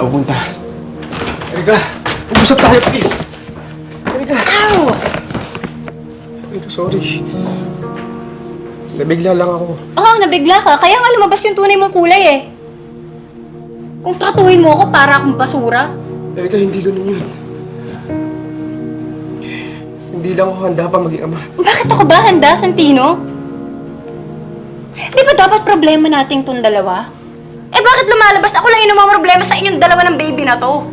ako punta. Erika, mag-usap tayo, please. Erika. Ow! Erika, sorry. Nabigla lang ako. Oo, nabigla ka. Kaya nga lumabas yung tunay mong kulay eh. Kung tratuhin mo ako para akong basura. Erika, hindi ganun yun. Hindi lang ako handa pa maging ama. Bakit ako ba handa, Santino? Di ba dapat problema nating tong dalawa? Eh bakit lumalabas ako lang yung problema sa inyong dalawa ng baby na to?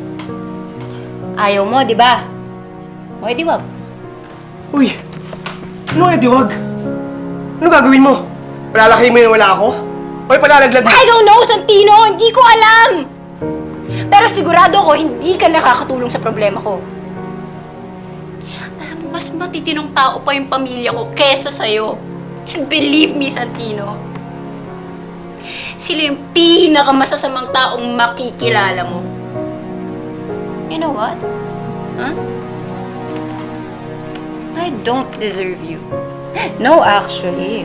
Ayaw mo, di ba? O, di wag. Uy! Ano eh, diwag? Ano gagawin mo? Palalaki mo yun wala ako? O palalaglag mo? I don't know, Santino! Hindi ko alam! Pero sigurado ko, hindi ka nakakatulong sa problema ko. Alam mo, mas matitinong tao pa yung pamilya ko kesa sa'yo. And believe me, Santino, sila yung pinakamasasamang taong makikilala mo. You know what? Huh? I don't deserve you. No, actually.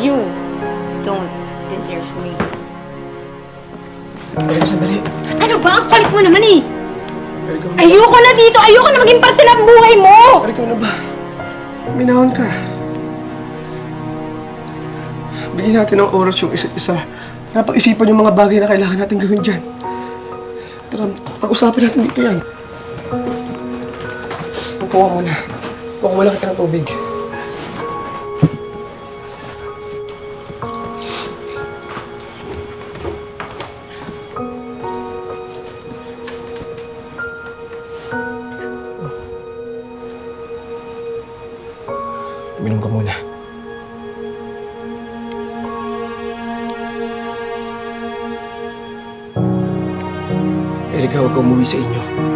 You don't deserve me. Erika, sandali. Ano ba? Ang kulit mo naman eh! Erika, ano? Ayoko na dito! Ayoko na maging parte ng buhay mo! Erika, ano ba? Minahon ka. Bigyan natin ng oras yung isa't isa para pag-isipan yung mga bagay na kailangan natin gawin dyan. Tara, pag-usapan natin dito yan. Kuha mo na. Kuha mo lang kita ng tubig. Minom ka muna. Erika, huwag ka umuwi sa inyo.